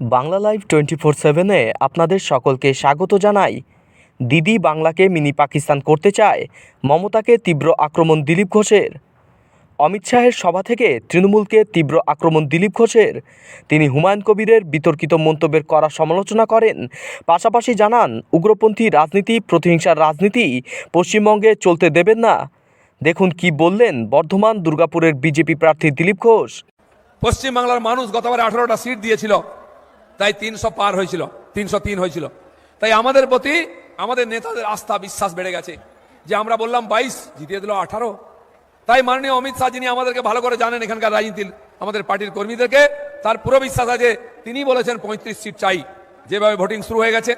Bangla live twenty four সেভেনে আপনাদের সকলকে স্বাগত জানাই। দিদি বাংলাকে মিনি পাকিস্তান করতে চায়, মমতাকে তীব্র আক্রমণ দিলীপ ঘোষের। অমিত শাহের সভা থেকে তৃণমূলকে তীব্র আক্রমণ দিলীপ ঘোষের। তিনি হুমায়ুন কবিরের বিতর্কিত মন্তব্যের করা সমালোচনা করেন। পাশাপাশি জানান, উগ্রপন্থী রাজনীতি, প্রতিহিংসার রাজনীতি পশ্চিমবঙ্গে চলতে দেবেন না। দেখুন কি বললেন বর্ধমান দুর্গাপুরের বিজেপি প্রার্থী দিলীপ ঘোষ। পশ্চিমবাংলার মানুষ গতবারে আঠারোটা সিট দিয়েছিল। তাই তিনশো পার হয়েছিল, তিনশো তিন হয়েছিল। তাই আমাদের প্রতি, আমাদের নেতাদের আস্থা, বিশ্বাস বেড়ে গেছে। যে আমরা বললাম বাইশ, জিতিয়ে দিল আঠারো। তাই মাননীয় অমিত শাহ যিনি আমাদেরকে ভালো করে জানেন এখানকার রাজনীতির, আমাদের পার্টির কর্মীদেরকে, তার পুরো বিশ্বাস আছে, তিনি বলেছেন পঁয়ত্রিশ সিট চাই। যেভাবে ভোটিং শুরু হয়ে গেছে,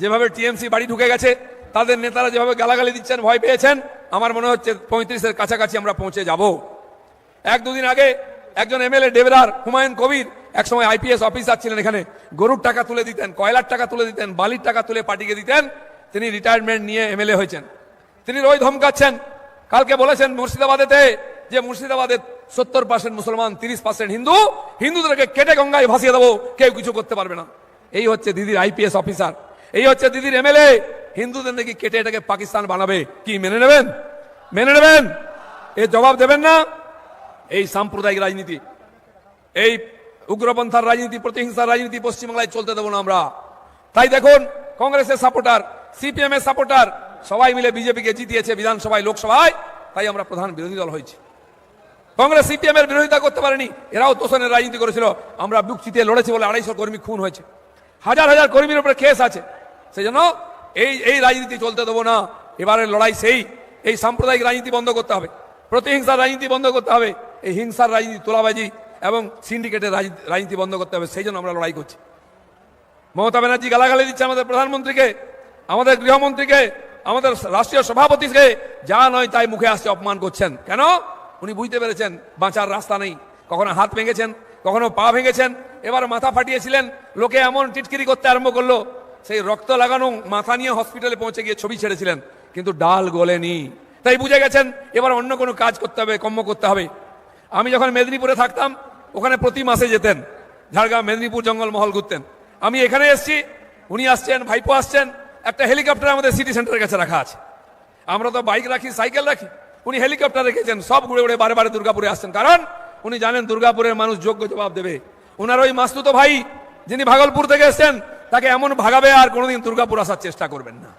যেভাবে টিএমসি বাড়ি ঢুকে গেছে, তাদের নেতারা যেভাবে গালাগালি দিচ্ছেন, ভয় পেয়েছেন, আমার মনে হচ্ছে পঁয়ত্রিশের কাছাকাছি আমরা পৌঁছে যাব। এক দুদিন আগে একজন এমএলএ ডেবরার হুমায়ুন কবির একসময় আইপিএস অফিসার ছিলেন এখানে। গরুর টাকা তুলে দিতেন, কয়লার টাকা তুলে দিতেন, বালির টাকা তুলে পার্টিকে দিতেন। তিনি রিটায়ারমেন্ট নিয়ে এমএলএ হয়েছেন। তিনি রোজ ধমকাচ্ছেন। কালকে বলেছেন মুর্শিদাবাদেতে যে মুর্শিদাবাদের সত্তর পার্সেন্ট মুসলমান, তিরিশ পার্সেন্ট হিন্দু, হিন্দুদেরকে কেটে গঙ্গায় ভাসিয়ে দেবো, কেউ কিছু করতে পারবে না। এই হচ্ছে দিদির আইপিএস অফিসার। এই হচ্ছে দিদির এমএলএ হিন্দুদের নাকি কেটে এটাকে পাকিস্তান বানাবে, কি মেনে নেবেন? মেনে নেবেন? এর জবাব দেবেন না। এই সাম্প্রদায়িক রাজনীতি। এই উগ্রপন্থার রাজনীতি, প্রতিহিংসার রাজনীতি পশ্চিমবাংলায় চলতে দেবো না আমরা। তাই দেখুন, কংগ্রেসের সাপোর্টার, সিপিএম এর সাপোর্টার, সবাই মিলে বিজেপিকে জিতিয়েছে বিধানসভায়, লোকসভায়, তাই আমরা প্রধান বিরোধী দল হয়েছি। কংগ্রেস, সিপিএম এর বিরোধিতা করতে পারেনি, এরাও তোষণের রাজনীতি করেছিল, আমরা বুক চিতিয়ে লড়েছি বলে আড়াইশো কর্মী খুন হয়েছে। হাজার হাজার কর্মীর উপরে কেস আছে সেই জন্য এই এই রাজনীতি চলতে দেবো না, এবারের লড়াই সেই, এই সাম্প্রদায়িক রাজনীতি বন্ধ করতে হবে, প্রতিহিংসার রাজনীতি বন্ধ করতে হবে, এই হিংসার রাজনীতি তোলাবাজি এবং সিন্ডিকেটের রাজনীতি- বন্ধ করতে হবে, সেই জন্য আমরা লড়াই করছি। মমতা ব্যানার্জি গালাগালি দিচ্ছে আমাদের প্রধানমন্ত্রীকে, আমাদের গৃহমন্ত্রীকে, আমাদের রাষ্ট্রীয় সভাপতিকে, যা নয় তাই মুখে আসছে অপমান করছেন। কেন? উনি বুঝতে পেরেছেন, বাঁচার রাস্তা নেই। কখনো হাত ভেঙেছেন, কখনো পা ভেঙেছেন, এবার মাথা ফাটিয়েছিলেন, লোকে এমন টিটকিরি করতে আরম্ভ করল। সেই রক্ত লাগানো মাথা নিয়ে হসপিটালে পৌঁছে গিয়ে ছবি ছেড়েছিলেন, কিন্তু ডাল গলেনি। তাই বুঝে গেছেন, এবার অন্য কোনো কাজ করতে হবে, কর্ম করতে হবে। আমি যখন মেদিনীপুরে থাকতাম, ওখানে প্রতি মাসে যেতেন, ঝাড়গ্রাম মেদিনীপুর জঙ্গলমহল ঘুরতেন। আমি এখানে এসেছি, উনি আসছেন, ভাইপো আসছেন, একটা হেলিকপ্টার আমাদের সিটি সেন্টারের কাছে রাখা আছে। আমরা তো বাইক রাখি সাইকেল রাখি, উনি হেলিকপ্টার রেখেছেন, সব ঘুরে ঘুরে বারে বারে দুর্গাপুরে আসছেন। কারণ উনি জানেন দুর্গাপুরের মানুষ যোগ্য জবাব দেবে। ওনার ওই মাস্তুতো ভাই, যিনি ভাগলপুর থেকে এসেছেন, তাকে এমন ভাগাবে আর কোনোদিন দুর্গাপুর আসার চেষ্টা করবেন না।